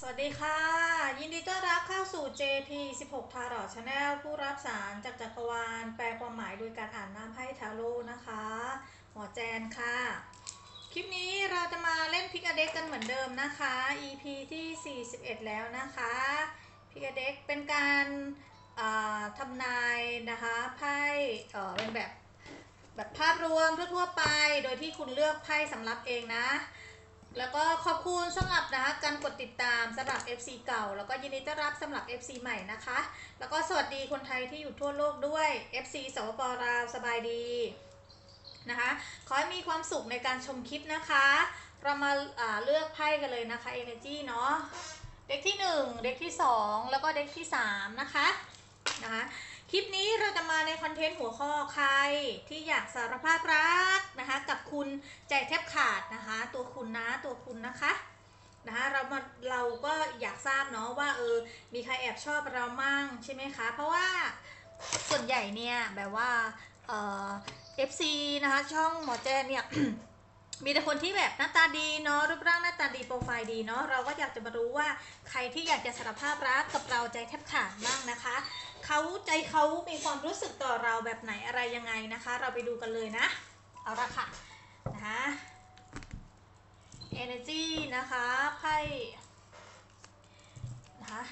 สวัสดีค่ะ ยินดีต้อนรับเข้าสู่ JP 16 Tarot Channel ผู้รับสารจากจักรวาล แปลความหมายโดยการอ่านน้ำไพ่ทาโร่นะคะ หมอแจนค่ะ คลิปนี้เราจะมาเล่นพิกาเด็กกันเหมือนเดิมนะคะ EP ที่ 41 แล้วนะคะพิกาเด็กเป็นการาทำนายนะคะไพ่เป็นแบบแบบภาพรวมทั่วๆไป โดยที่คุณเลือกไพ่สำหรับเองนะ แล้วก็ขอบคุณสำหรับนะคะการกดติดตามสำหรับ FC เก่า แล้วก็ยินดีต้อนรับสำหรับ FC ใหม่นะคะ แล้วก็สวัสดีคนไทยที่อยู่ทั่วโลกด้วย FC สปปลาวสบายดีนะคะ ขอให้มีความสุขในการชมคลิปนะคะ เรามาาเลือกไพ่กันเลยนะคะ Energy เนาะเด็กที่ 1 เด็กที่ 2 แล้วก็เด็กที่ 3 นะคะ นะคะ คลิปนี้เราจะมาในคอนเทนต์หัวข้อใครที่อยากสารภาพรักนะคะ กับคุณใจแทบขาดนะคะ ตัวคุณนะตัวคุณนะคะนะคะเรามาเราก็อยากทราบเนาะว่าเออมีใครแอบชอบเรามั่งใช่ไหมคะ เพราะว่าส่วนใหญ่เนี่ยแบบว่าเอ่อ FC นะคะช่องหมอแจนเนี่ยมีแต่คนที่แบบหน้าตาดีเนาะรูปร่างหน้าตาดีโปรไฟล์ดีเนาะเราก็อยากจะมารู้ว่าใครที่อยากจะสารภาพรักกับเราใจแทบขาดบ้างนะคะ เขาใจเขามีความรู้สึกต่อเราแบบไหนอะไรยังไงนะคะ เราไปดูกันเลยนะ เอาละค่ะนะคะ energy นะคะไพ่นะคะ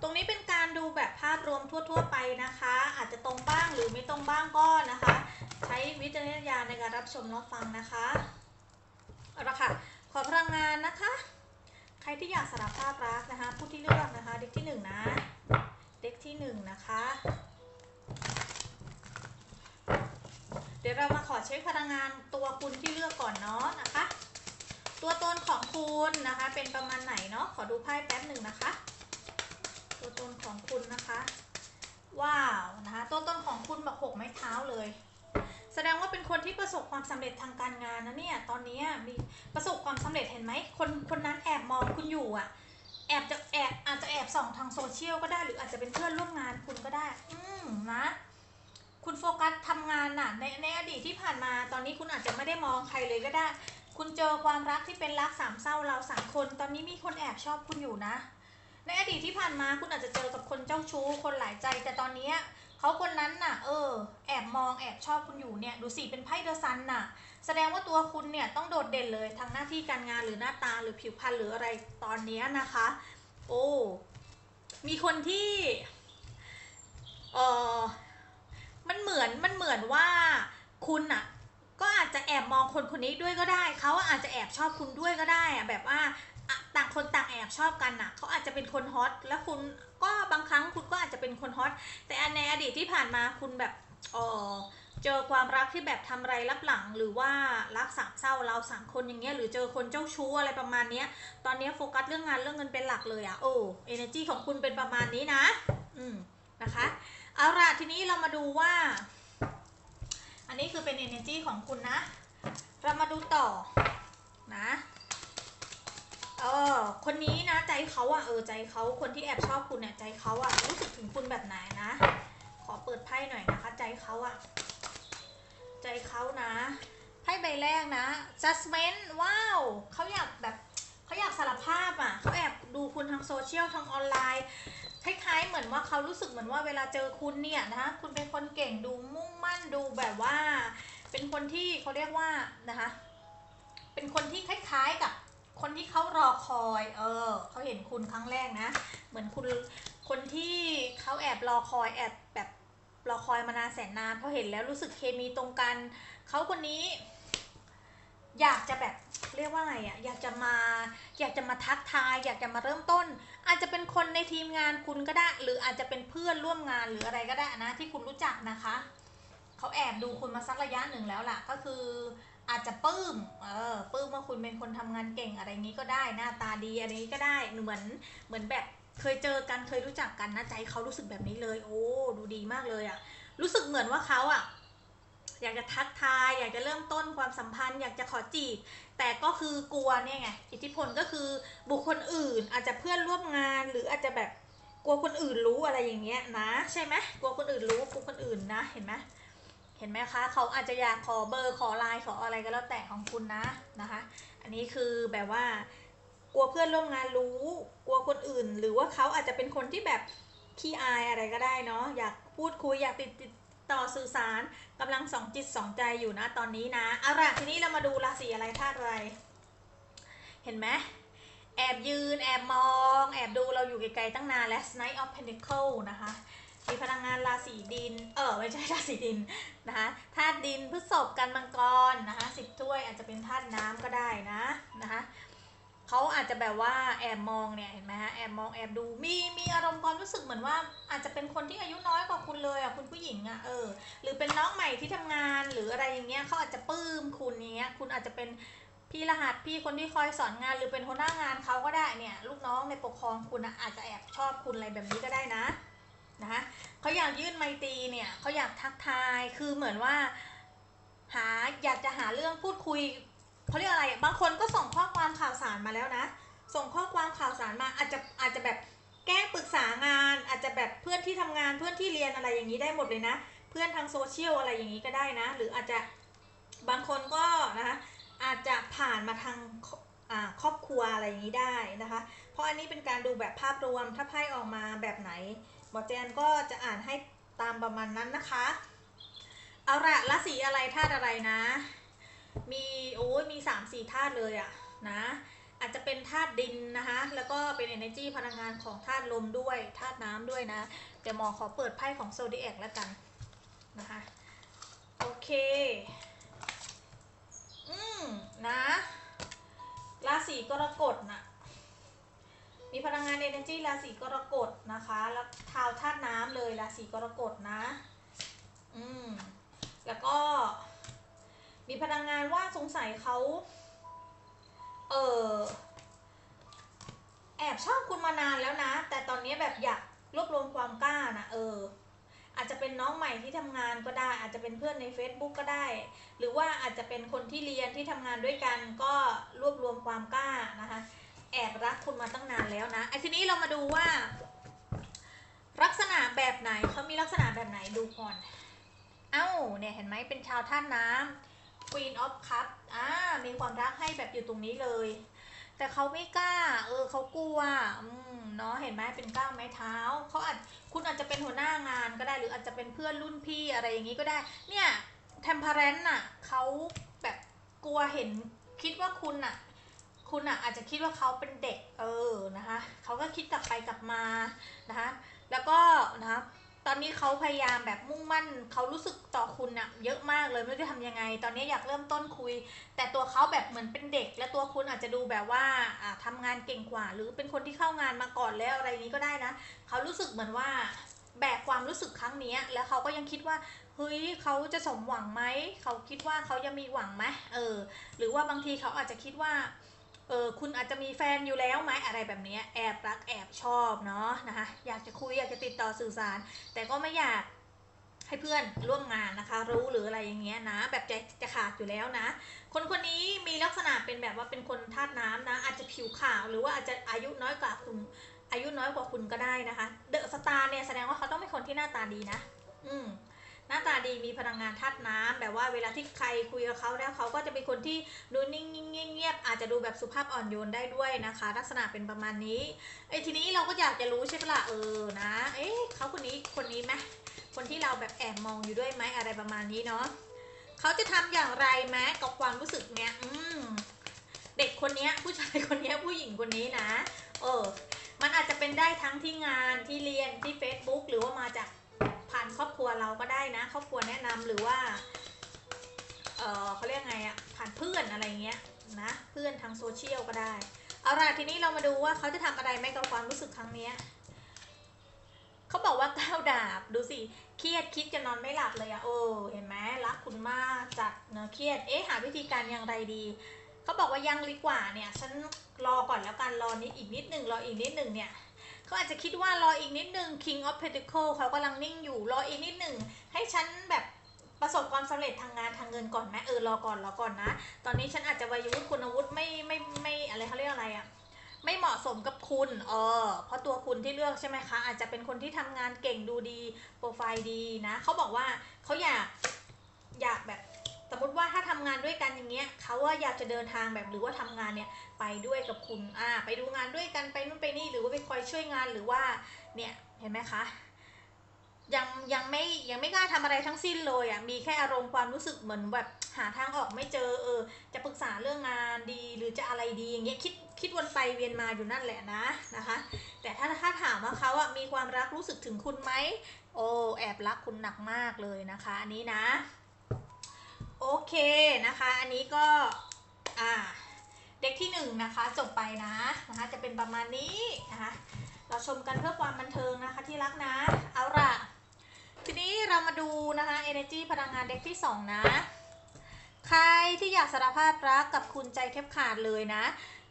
ตรงนี้เป็นการดูแบบภาพรวมทั่ว ๆ ไปนะคะ อาจจะตรงบ้างหรือไม่ตรงบ้างก็นะคะ ใช้วิจารณญาณในการรับชมรับฟังนะคะเอาละค่ะขอพลังงานนะคะ ใครที่อยากสารภาพรักนะคะ ผู้ที่เลือกนะคะเด็กที่หนึ่งนะ เด็กที่หนึ่งนะคะ เดี๋ยวเรามาขอเช็คพลังงานตัวคุณที่เลือกก่อนเนาะนะคะ ตัวตนของคุณนะคะเป็นประมาณไหนเนาะขอดูไพ่แป๊บหนึ่งนะคะ ตัวตนของคุณนะคะ ว้าวนะคะตัวตนของคุณแบบหกไม้เท้าเลยแสดงว่าเป็นคนที่ประสบความสำเร็จทางการงานนะเนี่ย ตอนนี้มีประสบความสำเร็จเห็นไหม คนคนนั้นแอบมองคุณอยู่อะ แอบจะแอบอาจจะแอบส่องทางโซเชียลก็ได้หรืออาจจะเป็นเพื่อนร่วมงานคุณก็ได้ อืมนะ คุณโฟกัสทำงานน่ะในในอดีตที่ผ่านมา ตอนนี้คุณอาจจะไม่ได้มองใครเลยก็ได้ คุณเจอความรักที่เป็นรักสามเศร้าเราสามคน ตอนนี้มีคนแอบชอบคุณอยู่นะ ในอดีตที่ผ่านมาคุณอาจจะเจอกับคนเจ้าชู้คนหลายใจ แต่ตอนนี้เขาคนนั้นน่ะ เออ แอบมองแอบชอบคุณอยู่เนี่ย ดูสิเป็นไพ่เดอะซันน่ะ แสดงว่าตัวคุณเนี่ยต้องโดดเด่นเลยทั้งหน้าที่การงานหรือหน้าตาหรือผิวพรรณหรืออะไรตอนนี้นะคะ โอ้ มีคนที่เออมันเหมือนมันเหมือนว่าคุณอะก็อาจจะแอบมองคนคนนี้ด้วยก็ได้ เขาอาจจะแอบชอบคุณด้วยก็ได้อะแบบว่าต่างคนต่างแอบชอบกันน่ะเขาอาจจะเป็นคนฮอตแล้วคุณก็บางครั้งคุณก็อาจจะเป็นคนฮอตแต่ในอดีตที่ผ่านมาคุณแบบเออ เจอความรักที่แบบทำไรลับหลังหรือว่ารักสามเศร้าเราสามคนอย่างเงี้ยหรือเจอคนเจ้าชู้อะไรประมาณเนี้ย ตอนนี้โฟกัสเรื่องงานเรื่องเงินเป็นหลักเลยอะโอ้ energy ของคุณเป็นประมาณนี้นะ อืมนะคะเอาล่ะทีนี้เรามาดูว่า อันนี้คือเป็น energy ของคุณนะ เรามาดูต่อนะเออคนนี้นะใจเขาอะเออใจเขาคนที่แอบชอบคุณเนี่ยใจเขาอะรู้สึกถึงคุณแบบไหนนะ ขอเปิดไพ่หน่อยนะคะ ใจเขาอะ ใจเขานะไพ่ใบแรกนะ judgment ว้าวเขาอยากแบบเขาอยากสารภาพอะเขาแอบดูคุณทางโซเชียลทางออนไลน์คล้ายๆเหมือนว่าเขารู้สึกเหมือนว่าเวลาเจอคุณเนี่ยนะคะคุณเป็นคนเก่งดูมุ่งมั่นดูแบบว่า เป็นคนที่เขาเรียกว่านะคะ เป็นคนที่คล้ายๆกับคนที่เขารอคอย เออเขาเห็นคุณครั้งแรกนะ เหมือนคุณคนที่เขาแอบรอคอยแอบแบบ รอคอยมานานแสนนานพราะเห็นแล้วรู้สึกเคมีตรงกันเขาคนนี้ อยากจะแบบเรียกว่าไงอะอยากจะมา อยากจะมาทักทาย อยากจะมาเริ่มต้น อาจจะเป็นคนในทีมงานคุณก็ได้ หรืออาจจะเป็นเพื่อนร่วมงานหรืออะไรก็ได้นะ ที่คุณรู้จักนะคะเขาแอบดูคุณมาสักระยะหนึ่งแล้วล่ะ ก็คืออาจจะปลื้ม เออปลื้มว่าคุณเป็นคนทำงานเก่งอะไรงี้ก็ได้ หน้าตาดีอะไรนี้ก็ได้ เหมือน เหมือนแบบ เคยเจอกันเคยรู้จักกันนะใจเขารู้สึกแบบนี้เลย โอ้ดูดีมากเลยอะรู้สึกเหมือนว่าเขาอะอยากจะทักทาย อยากจะเริ่มต้นความสัมพันธ์ อยากจะขอจีบ แต่ก็คือกลัวเนี่ยไงอิทธิพลก็คือบุคคลอื่น อาจจะเพื่อนร่วมงานหรืออาจจะแบบกลัวคนอื่นรู้อะไรอย่างเงี้ยนะ ใช่ไหมกลัวคนอื่นรู้กลัวคนอื่นนะเห็นไหมเห็นไหมคะเขาอาจจะอยากขอเบอร์ขอไลน์ขออะไรก็แล้วแต่ของคุณนะนะคะ อันนี้คือแบบว่า กลัวเพื่อนร่วมงานรู้ กลัวคนอื่น หรือว่าเขาอาจจะเป็นคนที่แบบขี้อายอะไรก็ได้เนาะอยากพูดคุยอยากติดติดต่อสื่อสารกำลังสองจิตสองใจอยู่นะตอนนี้นะเอาล่ะทีนี้เรามาดูราศีอะไรธาตุอะไร เห็นไหมแอบยืนแอบมอง แอบดูเราอยู่ไกลๆตั้งนานและ Knight of Pentacle นะคะมีพลังงานราศีดิน เออไม่ใช่ราศีดินนะคะธาตุดินพฤษภกันมังกรนะคะสิบถ้วยอาจจะเป็นธาตุน้ำก็ได้นะนะคะ เขาอาจจะแบบว่าแอบมองเนี่ยเห็นไหมฮะแอบมองแอบดูมีมีอารมณ์ความรู้สึกเหมือนว่า อาจจะเป็นคนที่อายุน้อยกว่าคุณเลยอะคุณผู้หญิงอะเออหรือเป็นน้องใหม่ที่ทำงานหรืออะไรอย่างเงี้ยเขาอาจจะปลื้มคุณเนี้ยคุณอาจจะเป็นพี่รหัสพี่คนที่คอยสอนงานหรือเป็นหัวหน้างานเขาก็ได้เนี่ยลูกน้องในปกครองคุณอะอาจจะแอบชอบคุณอะไรแบบนี้ก็ได้นะนะคะเขาอยากยื่นไมตีเนี่ยเขาอยากทักทายคือเหมือนว่า หาอยากจะหาเรื่องพูดคุย เขาเรียกอะไร บางคนก็ส่งข้อความข่าวสารมาแล้วนะ ส่งข้อความข่าวสารมาอาจจะอาจจะแบบแก้ปรึกษางาน อาจจะแบบเพื่อนที่ทำงานเพื่อนที่เรียนอะไรอย่างนี้ได้หมดเลยนะ เพื่อนทางโซเชียลอะไรอย่างนี้ก็ได้นะ หรืออาจจะบางคนก็นะคะอาจจะผ่านมาทางครอบครัวอะไรอย่างนี้ได้นะคะ เพราะอันนี้เป็นการดูแบบภาพรวมถ้าไพ่ออกมาแบบไหนหมอแจนก็จะอ่านให้ตามประมาณนั้นนะคะ เอาละราศีอะไรธาตุอะไรนะ มีโอ้ยมีสามสี่ธาตุเลยอะนะอาจจะเป็นธาตุดินนะคะแล้วก็เป็น energy พลังงานของธาตุลมด้วยธาตุน้ำด้วยนะเดี๋ยวหมอขอเปิดไพ่ของโซดิแอกแล้วกันนะคะโอเคอืมนะราศีกรกฎน่ะมีพลังงาน energy ราศีกรกฎนะคะ แล้วทาวธาตุน้ำเลยราศีกรกฎนะ อืม แล้วก็ มีพลังงานว่าสงสัยเขาเออแอบชอบคุณมานานแล้วนะ แต่ตอนนี้แบบอยากรวบรวมความกล้านะเออ อาจจะเป็นน้องใหม่ที่ทำงานก็ได้ อาจจะเป็นเพื่อนใน Facebook ก็ได้ หรือว่าอาจจะเป็นคนที่เรียนที่ทำงานด้วยกันก็รวบรวมความกล้านะคะ แอบรักคุณมาตั้งนานแล้วนะไอ้ทีนี้เรามาดูว่า ลักษณะแบบไหนเขามีลักษณะแบบไหนดูก่อน เอ้าเนี่ยเห็นไหมเป็นชาวท่านน้ำ Queen of Cup อ่ามีความรักให้แบบอยู่ตรงนี้เลย แต่เขาไม่กล้า เออเขากลัวอืมเนาะเห็นไหมเป็นก้าวไม้เท้าเขาอาจคุณอาจจะเป็นหัวหน้างานก็ได้หรืออาจจะเป็นเพื่อนรุ่นพี่อะไรอย่างนี้ก็ได้ เนี่ยเทมเพอเรนต์น่ะเขาแบบกลัวเห็นคิดว่าคุณน่ะคุณอะอาจจะคิดว่าเขาเป็นเด็กเออนะคะเขาก็คิดกลับไปกลับมานะคะแล้วก็นะคะ ตอนนี้เขาพยายามแบบมุ่งมั่นเขารู้สึกต่อคุณอะเยอะมากเลยไม่รู้จะทำยังไง ตอนนี้อยากเริ่มต้นคุย แต่ตัวเขาแบบเหมือนเป็นเด็ก และตัวคุณอาจจะดูแบบว่าอ่าทำงานเก่งกว่า หรือเป็นคนที่เข้างานมาก่อนแล้วอะไรนี้ก็ได้นะเขารู้สึกเหมือนว่าแบกความรู้สึกครั้งนี้แล้วเขาก็ยังคิดว่าเฮ้ยเขาจะสมหวังไหมเขาคิดว่าเขายังมีหวังไหมเออ หรือว่าบางทีเขาอาจจะคิดว่า เออคุณอาจจะมีแฟนอยู่แล้วไหมอะไรแบบนี้แอบรักแอบชอบเนาะนะคะอยากจะคุยอยากจะติดต่อสื่อสาร แต่ก็ไม่อยากให้เพื่อนร่วมงานนะคะ รู้หรืออะไรอย่างเงี้ยนะ แบบใจจะขาดอยู่แล้วนะ คนคนนี้มีลักษณะเป็นแบบว่าเป็นคนธาตุน้ำนะ อาจจะผิวขาวหรือว่าอาจจะอายุน้อยกว่าคุณอายุน้อยกว่าคุณก็ได้นะคะ เดอะสตาร์เนี่ยแสดงว่าเขาต้องเป็นคนที่หน้าตาดีนะ อืม น้าตาดีมีพลังงานธาตุน้ำแบบว่าเวลาที่ใครคุยกับเขาแล้วเขาก็จะเป็นคนที่ดูนิ่งเงียบอาจจะดูแบบสุภาพอ่อนโยนได้ด้วยนะคะ ลักษณะเป็นประมาณนี้ไอ้ทีนี้เราก็อยากจะรู้ใช่ปะล่ะเออนะ เอ๊ะเขาคนนี้คนนี้ไหมคนที่เราแบบแอบมองอยู่ด้วยไหมอะไรประมาณนี้เนาะเขาจะทำอย่างไรไหมกับความรู้สึกเนี้ยอืมเด็กคนนี้ผู้ชายคนนี้ผู้หญิงคนนี้นะ เออ มันอาจจะเป็นได้ทั้งที่งานที่เรียนที่ Facebook หรือว่ามาจาก ผ่านครอบครัวเราก็ได้นะ ครอบครัวแนะนำหรือว่า เออเขาเรียกไงอะผ่านเพื่อนอะไรเงี้ยนะ เพื่อนทางโซเชียลก็ได้ เอาล่ะทีนี้เรามาดูว่าเขาจะทำอะไรไหมกับความรู้สึกครั้งเนี้ยเขาบอกว่าก้าวดาบดูสิเครียดคิดจะนอนไม่หลับเลยอะโอ้เห็นไหมรักคุณมากจัดเนอะเครียดเอ๊ะหาวิธีการอย่างไรดีเขาบอกว่ายังดีกว่าเนี่ยฉันรอก่อนแล้วกันรอนิดอีกนิดหนึ่งรออีกนิดหนึ่งเนี่ย เขาอาจจะคิดว่ารออีกนิดหนึ่ง King of Pentacle เขากำลังนิ่งอยู่รออีกนิดหนึ่งให้ฉันแบบประสบความสำเร็จทางงานทางเงินก่อนไหมเออรอก่อนรอก่อนนะ ตอนนี้ฉันอาจจะวัยวุฒิคุณวุฒิไม่ไม่ไม่อะไรเขาเรียกอะไรอะไม่เหมาะสมกับคุณ เออ เพราะตัวคุณที่เลือกใช่ไหมคะ อาจจะเป็นคนที่ทำงานเก่งดูดี โปรไฟล์ดีนะ เขาบอกว่าเขาอยาก อยากแบบ สมมติว่าถ้าทำงานด้วยกันอย่างเงี้ยเขาว่าอยากจะเดินทางแบบหรือว่าทำงานเนี่ยไปด้วยกับคุณอ่าไปดูงานด้วยกันไปนู่นไปนี่หรือว่าไปคอยช่วยงานหรือว่าเนี่ยเห็นไหมคะยังยังไม่ยังไม่กล้าทำอะไรทั้งสิ้นเลยอะมีแค่อารมณ์ความรู้สึกเหมือนแบบหาทางออกไม่เจอเออ จะปรึกษาเรื่องงานดีหรือจะอะไรดีอย่างเงี้ยคิดคิดวนไปเวียนมาอยู่นั่นแหละนะนะคะ แต่ถ้าถ้าถามว่าเขาอะมีความรักรู้สึกถึงคุณไหมโอ้แอบรักคุณหนักมากเลยนะคะ อันนี้นะ โอเคนะคะ อันนี้ก็อ่าเด็กที่หนึ่งนะคะจบไปนะนะคะจะเป็นประมาณนี้นะคะเราชมกันเพื่อความบันเทิงนะคะที่รักนะเอาล่ะทีนี้เรามาดูนะคะ energy พลังงานเด็กที่ 2 นะ ใครที่อยากสารภาพรักกับคุณใจแทบขาดเลยนะ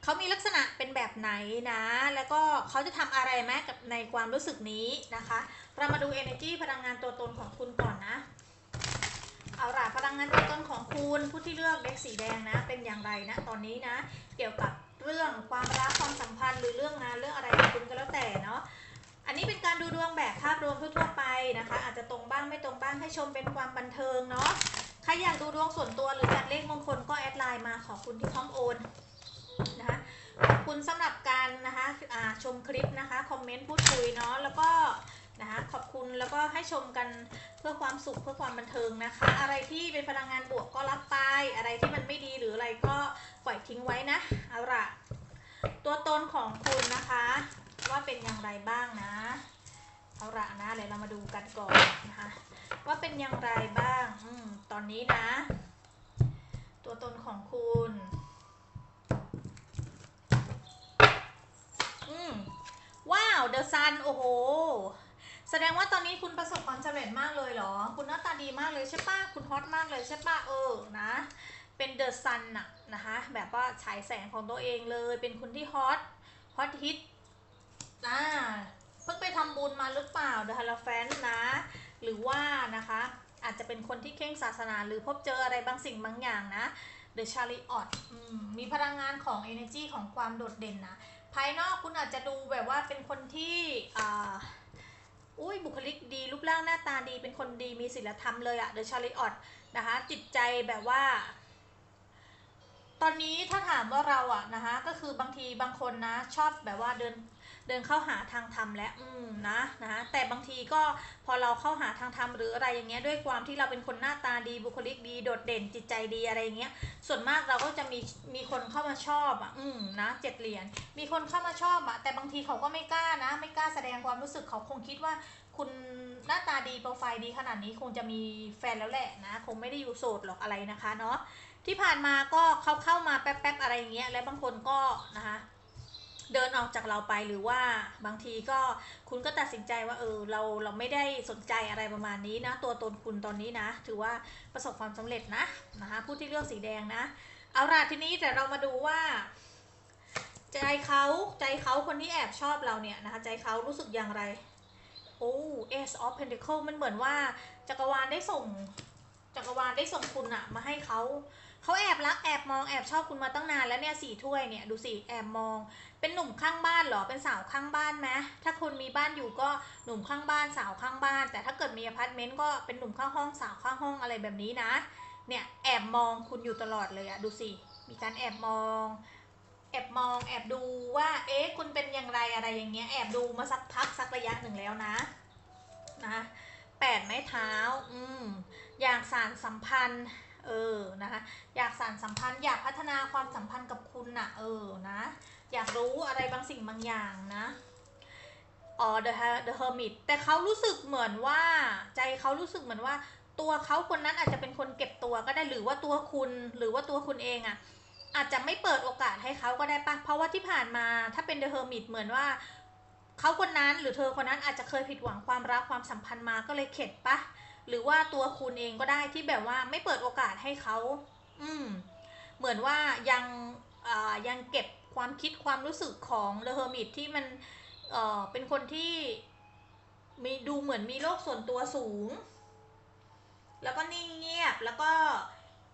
เขามีลักษณะเป็นแบบไหนนะ แล้วก็เขาจะทำอะไรไหมกับในความรู้สึกนี้นะคะ เรามาดู energy พลังงานตัวตนของคุณก่อนนะ เอาล่ะพลังงานตัวตนของคุณผู้ที่เลือกเด็กสีแดงนะ เป็นอย่างไรนะ ตอนนี้นะ เกี่ยวกับเรื่องความรักความสัมพันธ์หรือเรื่องงานเรื่องอะไรของคุณก็แล้วแต่เนาะอันนี้เป็นการดูดวงแบบภาพรวมทั่วไปนะคะ อาจจะตรงบ้างไม่ตรงบ้างให้ชมเป็นความบันเทิงเนาะใครอยากดูดวงส่วนตัวหรือจากเลขมงคลก็แอดไลน์มาขอบคุณที่พร้อมโอนนะคะขอบคุณสำหรับการนะคะชมคลิปนะคะคอมเมนต์พูดคุยเนาะแล้วก็นะคะขอบคุณ แล้วก็ให้ชมกันเพื่อความสุขเพื่อความบันเทิงนะคะ อะไรที่เป็นพลังงานบวกก็รับไป อะไรที่มันไม่ดีหรืออะไรก็ปล่อยทิ้งไว้นะเอาละตัวตนของคุณนะคะ ว่าเป็นอย่างไรบ้างนะเอาละนะเดี๋ยวเรามาดูกันก่อนนะคะว่าเป็นอย่างไรบ้างอมตอนนี้นะ ตัวตนของคุณอืมว้าวเดอะซันโอ้โห แสดงว่าตอนนี้คุณประสบความสำเร็จมากเลยเหรอ คุณหน้าตาดีมากเลยใช่ปะคุณฮอตมากเลยใช่ปะเออนะ เป็นเดอะซันน่ะนะคะแบบว่าฉายแสงของตัวเองเลย เป็นคนที่ฮอตฮอตฮิตอ่าเพิ่งไปทำบุญมาหรือเปล่าเดอะฮาราแฟนนะ หรือว่านะคะอาจจะเป็นคนที่เค่งศาสนาหรือพบเจออะไรบางสิ่งบางอย่างนะเดอะชาริออตมีพลังงานของ energy ของความโดดเด่นนะ ภายนอกคุณอาจจะดูแบบว่าเป็นคนที่อ่า อุ้ยบุคลิกดีรูปร่างหน้าตาดีเป็นคนดีมีศีลธรรมเลยอะเดอะชาริออตนะคะจิตใจแบบว่า ตอนนี้ถ้าถามว่าเราอะนะคะก็คือบางทีบางคนนะชอบแบบว่าเดิน เดินเข้าหาทางธรรมและอืมนะนะแต่บางทีก็พอเราเข้าหาทางธรรมหรืออะไรอย่างเงี้ยด้วยความที่เราเป็นคนหน้าตาดีบุคลิกดีโดดเด่นจิตใจดีอะไรเงี้ยส่วนมากเราก็จะมีมีคนเข้ามาชอบอะอืมนะเจ็ดเหรียญมีคนเข้ามาชอบอะแต่บางทีเขาก็ไม่กล้านะ ไม่กล้าแสดงความรู้สึกเขาคงคิดว่าคุณหน้าตาดีโปรไฟล์ดีขนาดนี้คงจะมีแฟนแล้วแหละนะ คงไม่ได้อยู่โสดหรอกอะไรนะคะเนาะที่ผ่านมาก็เขาเข้ามาแป๊บๆอะไรอย่างเงี้ยและบางคนก็นะคะ เดินออกจากเราไปหรือว่าบางทีก็คุณก็ตัดสินใจว่าเออเราเราไม่ได้สนใจอะไรประมาณนี้นะ ตัวตนคุณตอนนี้นะ ถือว่าประสบความสำเร็จนะนะคะผู้ที่เลือกสีแดงนะ เอาล่ะทีนี้แต่เรามาดูว่า ใจเขาใจเขาคนที่แอบชอบเราเนี่ยนะคะใจเขารู้สึกอย่างไรโอ้ Ace of Pentacle มันเหมือนว่าจักรวาลได้ส่งจักรวาลได้ส่งคุณอะมาให้เขา เขาแอบรักแอบมองแอบชอบคุณมาตั้งนานแล้วเนี่ยสี่ถ้วยเนี่ยดูสิแอบมอง เป็นหนุ่มข้างบ้านเหรอเป็นสาวข้างบ้านไหมถ้าคุณมีบ้านอยู่ก็หนุ่มข้างบ้านสาวข้างบ้าน แต่ถ้าเกิดมีอพาร์ตเมนต์ก็เป็นหนุ่มข้างห้องสาวข้างห้องอะไรแบบนี้นะ เนี่ยแอบมองคุณอยู่ตลอดเลยอะดูสิมีการแอบมอง แอบมองแอบดูว่าเอ๊ะคุณเป็นอย่างไรอะไรอย่างเงี้ยแอบดูมาสักพักสักระยะหนึ่งแล้วนะนะแปดไม้เท้า อืม อย่ากสารสัมพันธ์ เออนะคะอยากสารสัมพันธ์อยากพัฒนาความสัมพันธ์กับคุณน่ะเออนะอยากรู้อะไรบางสิ่งบางอย่างนะอ๋อ the the hermit แต่เขารู้สึกเหมือนว่าใจเขารู้สึกเหมือนว่า ตัวเขาคนนั้นอาจจะเป็นคนเก็บตัวก็ได้หรือว่าตัวคุณหรือว่าตัวคุณเองอะ่ะอาจจะไม่เปิดโอกาสให้เขาก็ได้ปะเพราะว่าที่ผ่านมาถ้าเป็น the hermit เหมือนว่าเขาคนนั้นหรือเธอคนนั้นอาจจะเคยผิดหวังความรักความสัมพันธ์มาก็เลยเข็ดปะ หรือว่าตัวคุณเองก็ได้ที่แบบว่าไม่เปิดโอกาสให้เขาอืมเหมือนว่ายังยังเก็บความคิดความรู้สึกของ The Hermit ที่มันเออเป็นคนที่มีดูเหมือนมีโลกส่วนตัวสูง แล้วก็นิ่งเงียบแล้วก็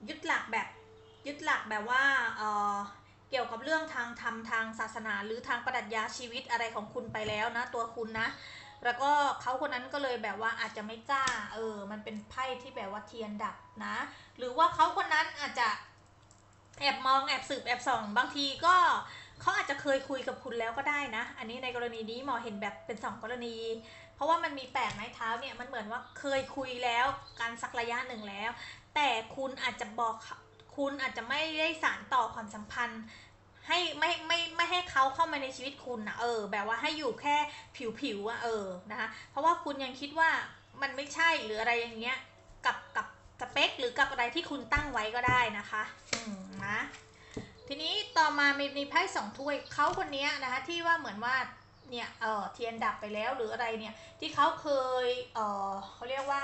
ยึดหลักแบบยึดหลักแบบว่าเออเกี่ยวกับเรื่องทางธรรมทางศาสนาหรือทางปรัชญาชีวิตอะไรของคุณไปแล้วนะ ตัวคุณนะ แล้วก็เขาคนนั้นก็เลยแบบว่าอาจจะไม่กล้า เออ มันเป็นไพ่ที่แบบว่าเทียนดับนะ หรือว่าเขาคนนั้นอาจจะแอบมองแอบสืบแอบส่อง บางทีก็เขาอาจจะเคยคุยกับคุณแล้วก็ได้นะ อันนี้ในกรณีนี้หมอเห็นแบบเป็นสองกรณี เพราะว่ามันมีแปดไม้เท้าเนี่ยมันเหมือนว่าเคยคุยแล้วกันสักระยะหนึ่งแล้ว แต่คุณอาจจะบอกคุณอาจจะไม่ได้สานต่อความสัมพันธ์ ให้ไม่ไม่ไม่ให้เขาเข้ามาในชีวิตคุณนะเออ แบบว่าให้อยู่แค่ผิวผิวๆอะเออนะคะเพราะว่าคุณยังคิดว่ามันไม่ใช่หรืออะไรอย่างเงี้ยกับกับสเปคหรือกับอะไรที่คุณตั้งไว้ก็ได้นะคะอืมนะทีนี้ต่อมามีมีไพ่สองถ้วยเขาคนนี้นะคะที่ว่าเหมือนว่าเนี่ยเออเทียนดับไปแล้วหรืออะไรเนี่ยที่เขาเคยเออเขาเรียกว่า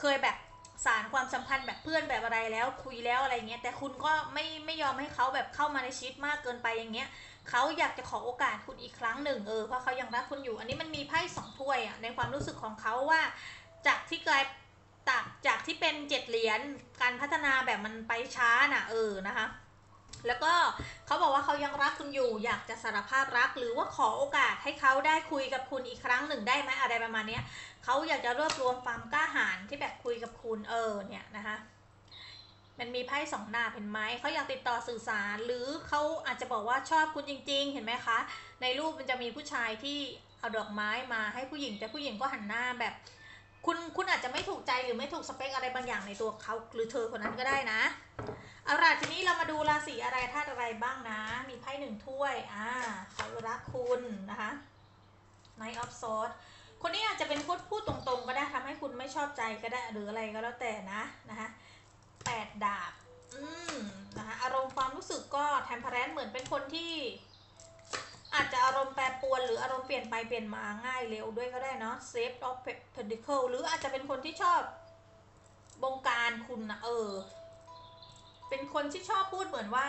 เคยแบบ สารความสัมพันธ์แบบเพื่อนแบบอะไรแล้วคุยแล้วอะไรเงี้ยแต่คุณก็ไม่ไม่ยอมให้เขาแบบเข้ามาในชีวิตมากเกินไปอย่างเงี้ยเขาอยากจะขอโอกาสคุณอีกครั้งหนึ่งเออเพราะเขายังรักคุณอยู่ อันนี้มันมีไพ่สองถ้วยอะในความรู้สึกของเขาว่า จากที่กลายจากจากที่เป็นเจ็ดเหรียญการพัฒนาแบบมันไปช้าน่ะเออนะคะแล้วก็เขาบอกว่าเขายังรักคุณอยู่ อยากจะสารภาพรัก หรือว่าขอโอกาสให้เขาได้คุยกับคุณอีกครั้งหนึ่งได้ไหมอะไรประมาณเนี้ย เขาอยากจะรวบรวมความกล้าหาญที่แบบคุยกับคุณเออเนี่ยนะคะมันมีไพ่สองหน้าเห็นไหมเขาอยากติดต่อสื่อสาร หรือเขาอาจจะบอกว่าชอบคุณจริง ๆ เห็นไหมคะ ในรูปมันจะมีผู้ชายที่เอาดอกไม้มาให้ผู้หญิงแต่ผู้หญิงก็หันหน้าแบบ คุณคุณอาจจะไม่ถูกใจหรือไม่ถูกสเปคอะไรบางอย่างในตัวเขาหรือเธอคนนั้นก็ได้นะเอาล่ะทีนี้เรามาดูราศีอะไรธาตุอะไรบ้างนะ มีไพ่หนึ่งถ้วยอ่าเขารักคุณนะคะ Knight of Swords คนนี้อาจจะเป็นพูดพูดตรงๆ ก็ได้ทำให้คุณไม่ชอบใจก็ได้หรืออะไรก็แล้วแต่นะนะคะแปดดาบอืมนะคะอารมณ์ความรู้สึกก็แทมเพลนเหมือนเป็นคนที่ อาจจะอารมณ์แปรปรวนหรืออารมณ์เปลี่ยนไปเปลี่ยนมาง่ายเร็วด้วยก็ได้เนาะ Save of Pentacle หรืออาจจะเป็นคนที่ชอบบงการคุณนะเออ เป็นคนที่ชอบพูดเหมือนว่า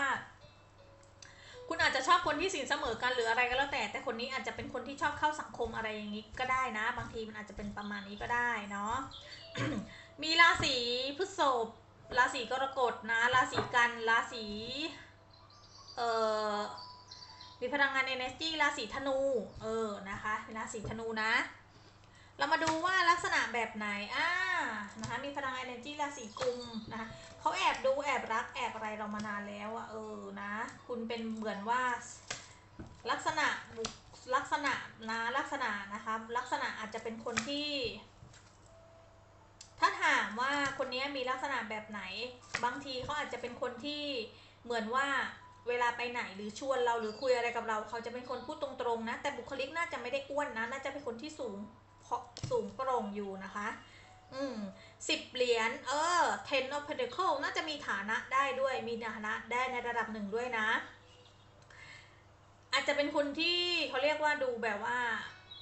อาจจะชอบคนที่สินเสมอกันหรืออะไรก็แล้วแต่ แต่คนนี้อาจจะเป็นคนที่ชอบเข้าสังคมอะไรอย่างนี้ก็ได้นะ บางทีมันอาจจะเป็นประมาณนี้ก็ได้เนาะมีราศีพฤษภราศีกรกฎนะราศีกันราศีเอ่อมีพลังงาน energy ราศีธนู เออ นะคะ ราศีธนูนะ เรามาดูว่าลักษณะแบบไหน อ่า นะคะ มีพลังงาน energy ราศีกุมนะคะ เขาแอบดูแอบรักแอบอะไรเรามานานแล้วอะเออนะ คุณเป็นเหมือนว่า ลักษณะบุคลักษณะนะลักษณะนะคะลักษณะอาจจะเป็นคนที่ ถ้าถามว่าคนนี้มีลักษณะแบบไหน บางทีเขาอาจจะเป็นคนที่เหมือนว่าเวลาไปไหนหรือชวนเราหรือคุยอะไรกับเราเขาจะเป็นคนพูดตรงๆนะ แต่บุคลิกน่าจะไม่ได้อ้วนนะ น่าจะเป็นคนที่สูงเพราะสูงโปร่งอยู่นะคะ อืมสิบเหรียญเออ ten of pentacle น่าจะมีฐานะได้ด้วย มีฐานะได้ในระดับหนึ่งด้วยนะ อาจจะเป็นคนที่เขาเรียกว่าดูแบบว่า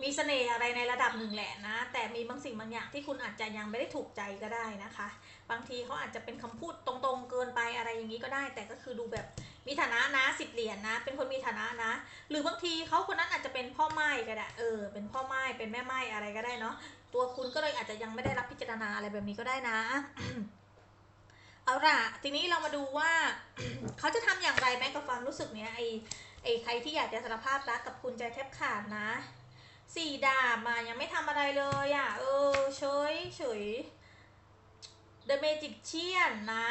มีเสน่ห์อะไรในระดับหนึ่งแหละนะ แต่มีบางสิ่งบางอย่างที่คุณอาจจะยังไม่ได้ถูกใจก็ได้นะคะ บางทีเขาอาจจะเป็นคำพูดตรงๆเกินไปอะไรอย่างนี้ก็ได้ แต่ก็คือดูแบบมีฐานะนะสิบเหรียญนะ เป็นคนมีฐานะนะ หรือบางทีเขาคนนั้นอาจจะเป็นพ่อไม้ก็ได้เออ เป็นพ่อไม้เป็นแม่ไม้อะไรก็ได้เนาะ ตัวคุณก็เลยอาจจะยังไม่ได้รับพิจารณาอะไรแบบนี้ก็ได้นะ เอาล่ะ ทีนี้เรามาดูว่า เขาจะทำอย่างไรแม้กับความรู้สึกเนี้ยไอไอใครที่อยากจะสารภาพรักกับคุณใจแทบขาดนะสี่ดาบมายังไม่ทำอะไรเลยอะ เออเฉยเฉย The Magic เชียนนะ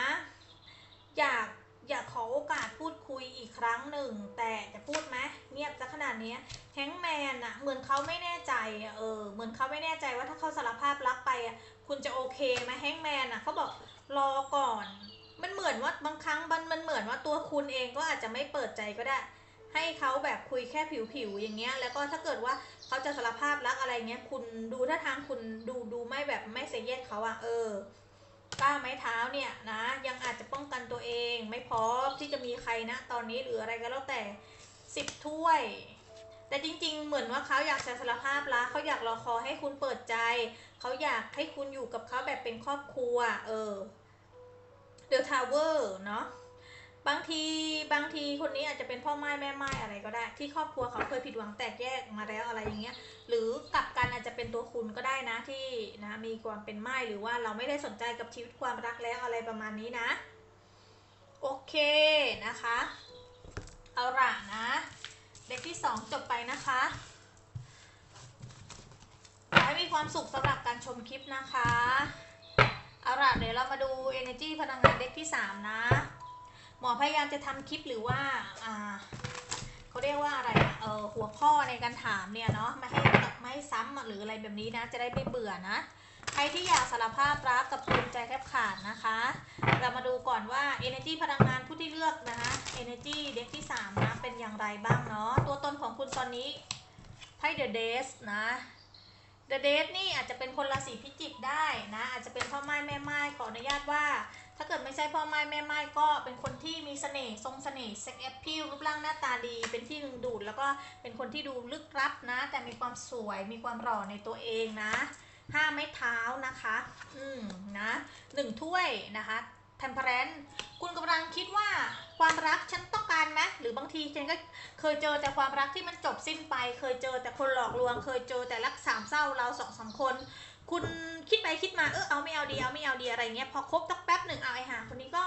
อยาก อยากขอโอกาสพูดคุยอีกครั้งหนึ่ง แต่จะพูดไหมเงียบซะขนาดนี้แฮงแมนอะเหมือนเขาไม่แน่ใจเออเหมือนเขาไม่แน่ใจว่าถ้าเขาสารภาพรักไปอะคุณจะโอเคไหมแฮงแมนอะเขาบอกรอก่อน มันเหมือนว่าบางครั้งมันมันเหมือนว่าตัวคุณเองก็อาจจะไม่เปิดใจก็ได้ ให้เขาแบบคุยแค่ผิวๆอย่างเงี้ย แล้วก็ถ้าเกิดว่าเขาจะสารภาพรักอะไรเงี้ยคุณดูท่าทางคุณดูดูไม่แบบไม่เซเยสเขาอะเออ ก้าวไม้เท้าเนี่ยนะยังอาจจะป้องกันตัวเอง ไม่พร้อมที่จะมีใครนะตอนนี้หรืออะไรก็แล้วแต่สิบถ้วย แต่จริงๆ เหมือนว่าเขาอยากจะสารภาพละเขาอยากรอคอให้คุณเปิดใจ เขาอยากให้คุณอยู่กับเขาแบบเป็นครอบครัว เออเดอะทาวเวอร์เนาะ บางทีบางทีคนนี้อาจจะเป็นพ่อไม้แม่ไม้อะไรก็ได้ ที่ครอบครัวเขาเคยผิดหวังแตกแยกมาแล้วอะไรอย่างเงี้ย หรือกลับกันอาจจะเป็นตัวคุณก็ได้นะที่นะมีความเป็นไม้หรือว่าเราไม่ได้สนใจกับชีวิตความรักแล้วอะไรประมาณนี้นะ โอเคนะคะ เอาละนะ เด็กที่สองจบไปนะคะให้มีความสุขสำหรับการชมคลิปนะคะ เอาล่ะเดี๋ยวเรามาดู energy พลังงานเด็กที่ 3 นะ หมอพยายามจะทำคลิปหรือว่าอ่าเขาเรียกว่าอะไรเออหัวข้อในการถามเนี่ยเนาะไม่ให้ไม่ให้ซ้ำอะหรืออะไรแบบนี้นะ จะได้ไม่เบื่อนะใครที่อยากสารภาพรักกับภูมิใจแทบขาดนะคะ เรามาดูก่อนว่า energy พลังงานผู้ที่เลือกนะคะ energy เด็กที่3นะเป็นอย่างไรบ้างเนาะตัวตนของคุณตอนนี้ไพ่ the days นะ The d a t นี่อาจจะเป็นคนราศีพิจิกได้นะ อาจจะเป็นพ่อไม้แม่ไม้ขออนุญาตว่า ถ้าเกิดไม่ใช่พ่อไม้แม่ไม้ก็เป็นคนที่มีเสน่ห์ทรงเสน่ห์เซ็กแอปพิลรูปร่างหน้าตาดี เป็นที่ดึงดูด แล้วก็เป็นคนที่ดูลึกลับนะ แต่มีความสวยมีความหล่อในตัวเองนะห้าไม้เท้านะคะ อืมนะหนึ่งถ้วยนะคะเทมเพรนคุณกำลังคิดว่าความรักฉันต้องการไหมหรือบางทีฉันก็เคยเจอแต่ความรักที่มันจบสิ้นไป เคยเจอแต่คนหลอกลวง เคยเจอแต่รักสามเศร้าเราสองสามคน คุณคิดไปคิดมาเออเอาไม่เอาดีเอาไม่เอาดีอะไรเงี้ยพอคบสักแป๊บหนึ่งเอาไอ้หาคนนี้ก็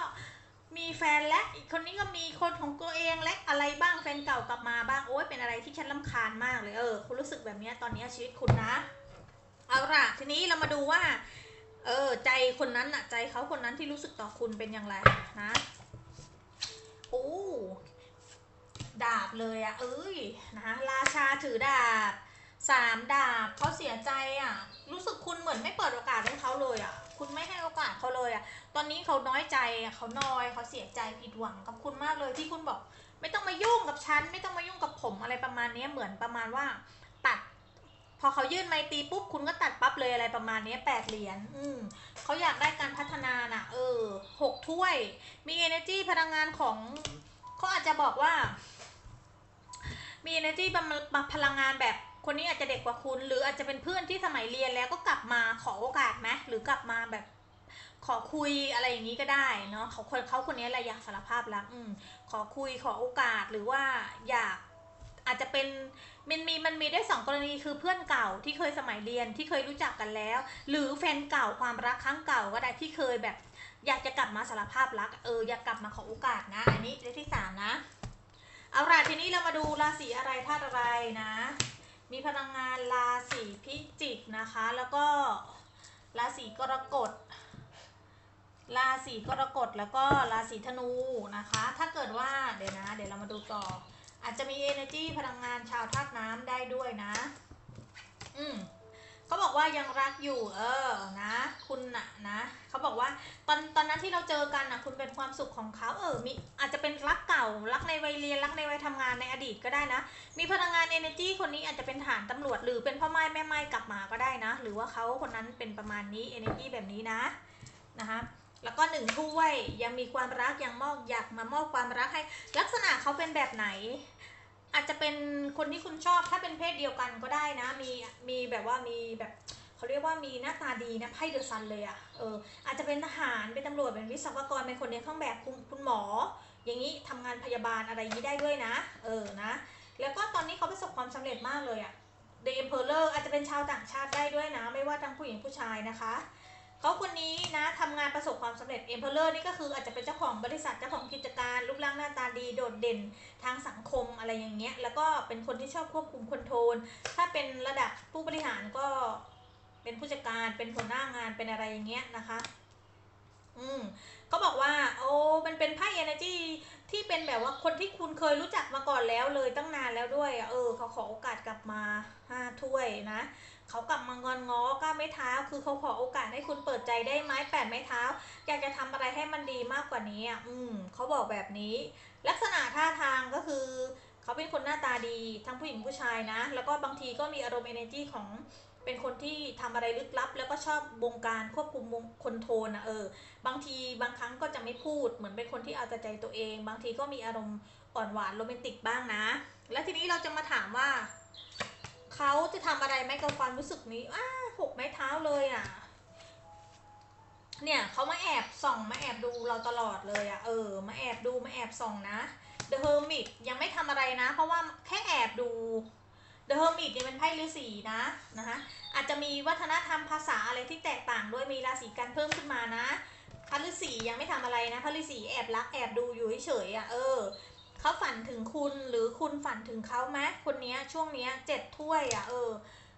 มีแฟนและอีกคนนี้ก็มีคนของตัวเองและอะไรบ้างแฟนเก่ากลับมาบ้างโอ้ยเป็นอะไรที่ฉันลำคาญมากเลยเออคุณรู้สึกแบบนี้ตอนนี้ชีวิตคุณนะเอาล่ะทีนี้เรามาดูว่า เออใจคนนั้นอะใจเขาคนนั้นที่รู้สึกต่อคุณเป็นอย่างไรนะโอ้ดาบเลยอะเอ้ยนะราชาถือดาบ สามดาบเขาเสียใจอะ รู้สึกคุณเหมือนไม่เปิดโอกาสให้เขาเลยอะ คุณไม่ให้โอกาสเขาเลยอะ ตอนนี้เขาน้อยใจอะเขานอยเขาเสียใจผิดหวังกับคุณมากเลยที่คุณบอก ไม่ต้องมายุ่งกับฉันไม่ต้องมายุ่งกับผมอะไรประมาณนี้เหมือนประมาณว่า ตัด พอเขายื่นไมตีปุ๊บคุณก็ตัดปั๊บเลยอะไรประมาณนี้แปดเหรียญอืมเขาอยากได้การพัฒนาน่ะ เออหกถ้วย มี energy พลังงานของเขาอาจจะบอกว่า มี energy บำพลังงานแบบ คนนี้อาจจะเด็กกว่าคุณ หรืออาจจะเป็นเพื่อนที่สมัยเรียนแล้วก็กลับมาขอโอกาสไหมหรือกลับมาแบบขอคุยอะไรอย่างนี้ก็ได้เนาะเขาคนเขาคนนี้อะไรอยากสารภาพรักอืมขอคุยขอโอกาสหรือว่าอยากอาจจะเป็นมันมีมันมีได้สองกรณีคือเพื่อนเก่าที่เคยสมัยเรียนที่เคยรู้จักกันแล้ว หรือแฟนเก่าความรักครั้งเก่าก็ได้ที่เคยแบบ อยากจะกลับมาสารภาพรักเอออยากกลับมาขอโอกาสนะ อันนี้เลขที่สามนะเอาล่ะทีนี้เรามาดูราศีอะไรธาตุอะไรนะ มีพลังงานราศีพิจิกนะคะ แล้วก็ราศีกรกฎราศีกรกฎแล้วก็ราศีธนูนะคะ ถ้าเกิดว่าเดี๋ยวนะ เดี๋ยวเรามาดูต่อ อาจจะมี energy พลังงานชาวธาตุน้ำได้ด้วยนะ อืม เขาบอกว่ายังรักอยู่ เออนะ คุณน่ะนะเขาบอกว่าตอนตอนนั้นที่เราเจอกันนะคุณเป็นความสุขของเขาเออมีอาจจะเป็นรักเก่ารักในวัยเรียนรักในวัยทำงานในอดีตก็ได้นะ มีพลังงาน energy คนนี้อาจจะเป็นฐานตำรวจ หรือเป็นพ่อไม้แม่ไม้กลับมาก็ได้นะ หรือว่าเขาคนนั้นเป็นประมาณนี้ energy แบบนี้นะนะคะแล้วก็หนึ่งถ้วยยังมีความรักยังมอบอยากมามอบความรักให้ ลักษณะเขาเป็นแบบไหน อาจจะเป็นคนที่คุณชอบถ้าเป็นเพศเดียวกันก็ได้นะ มีมีแบบว่ามีแบบเขาเรียกว่ามีหน้าตาดีนะไพ่เดอะซันเลยอะ่ะเอออาจจะเป็นทหารเป็นตำรวจเป็นวิศวกรเป็นคนในเครื่องแบบคุณคุณหมอ อย่างนี้ทำงานพยาบาลอะไรนี้ได้ด้วยนะ เออนะ แล้วก็ตอนนี้เขาประสบความสำเร็จมากเลยอะ่ะ The Emperor อาจจะเป็นชาวต่างชาติได้ด้วยนะ ไม่ว่าทั้งผู้หญิงผู้ชายนะคะ เขาคนนี้นะทำงานประสบความสำเร็จ Emperor นี่ก็คืออาจจะเป็นเจ้าของบริษัทเจ้าของกิจการรูปร่างหน้าตาดีโดดเด่นทางสังคมอะไรอย่างเงี้ยแล้วก็เป็นคนที่ชอบควบคุมคอนโทรลถ้าเป็นระดับผู้บริหารก็เป็นผู้จัดการเป็นหัวหน้างานเป็นอะไรอย่างเงี้ยนะคะอืมเขาบอกว่า โอ้มันเป็นไพ่ energy ที่เป็นแบบว่าคนที่คุณเคยรู้จักมาก่อนแล้วเลยตั้งนานแล้วด้วย เออเขาขอโอกาสกลับมาห้าถ้วยนะ เขากลับมางอนง้อก้าไม้เท้า คือเขาขอโอกาสให้คุณเปิดใจได้ไหมแปดไม้เท้า อยากจะทำอะไรให้มันดีมากกว่านี้อะอืมเขาบอกแบบนี้ ลักษณะท่าทางก็คือเขาเป็นคนหน้าตาดีทั้งผู้หญิงผู้ชายนะ แล้วก็บางทีก็มีอารมณ์ energy ของเป็นคนที่ทำอะไรลึกลับ แล้วก็ชอบบงการควบคุมคนโทรลนะเออ บางทีบางครั้งก็จะไม่พูดเหมือนเป็นคนที่เอาแต่ใจตัวเอง บางทีก็มีอารมณ์อ่อนหวานโรแมนติกบ้างนะ และทีนี้เราจะมาถามว่า เขาจะทำอะไรไหมกับความรู้สึกนี้อ้าหกไม้เท้าเลยอะ เนี่ยเขามาแอบส่องมาแอบดูเราตลอดเลยอะ่ะเออ มาแอบดูมาแอบส่องนะ The Hermit ยังไม่ทำอะไรนะ เพราะว่าแค่แอบดู The Hermit เนี่ยเป็นไพ่ฤาษีนะนะคะอาจจะมีวัฒนธรรมภาษาอะไรที่แตกต่างด้วยมีราศีกันเพิ่มขึ้นมานะพระฤาษียังไม่ทำอะไรนะพระฤาษีแอบรักแอบดูอยู่เฉยๆอะเออ เขาฝันถึงคุณหรือคุณฝันถึงเขาไหมคนนี้ช่วงนี้เจ็ดถ้วยอะ่ะเออ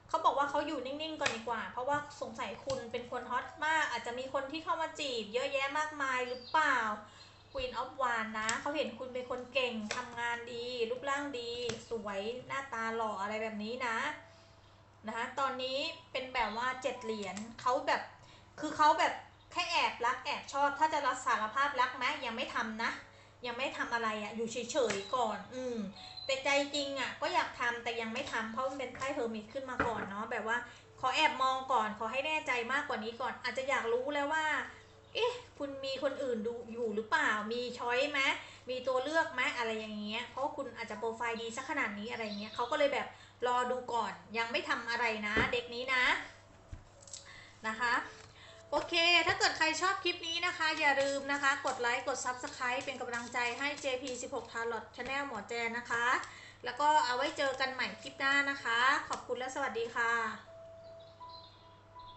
เขาบอกว่าเขาอยู่นิ่งๆก่อนดีกว่า เพราะว่าสงสัยคุณเป็นคนฮอตมาก อาจจะมีคนที่เข้ามาจีบ เยอะแยะมากมายหรือเปล่า Queen of w a n นะเขาเห็นคุณเป็นคนเก่งทำงานดี รูปร่างดี สวยหน้าตาหล่ออะไรแบบนี้นะนะคะตอนนี้เป็นแบบว่าเจ็ดเหรียญเขาแบบคือเขาแบบแค่แอบรักแอบชอบ ถ้าจะรับสารภาพรักไหมยังไม่ทำนะ ยังไม่ทำอะไรอะ่ะอยู่เฉยๆก่อน อืม แต่ใจจริงอะ่ะ ก็อยากทำแต่ยังไม่ทำเพราะมันเป็นไพ่เฮอร์มิตขึ้นมาก่อนเนาะแบบว่า ขอแอบมองก่อนขอให้แน่ใจมากกว่านี้ก่อน อาจจะอยากรู้แล้วว่า เอ๊ะ คุณมีคนอื่นดูอยู่หรือเปล่า มีช้อยไหมมีตัวเลือกไหมอะไรอย่างเงี้ย เพราะคุณอาจจะโปรไฟล์ดีสักขนาดนี้อะไรเงี้ยเขาก็เลยแบบรอดูก่อน ยังไม่ทำอะไรนะ เด็กนี้นะ นะคะ โอเค ถ้าเกิดใครชอบคลิปนี้นะคะ อย่าลืมนะคะ กดไลค์ กด Subscribe เป็นกำลังใจให้ JP16 Tarot Channel หมอแจนนะคะ แล้วก็เอาไว้เจอกันใหม่คลิปหน้านะคะ ขอบคุณและสวัสดีค่ะ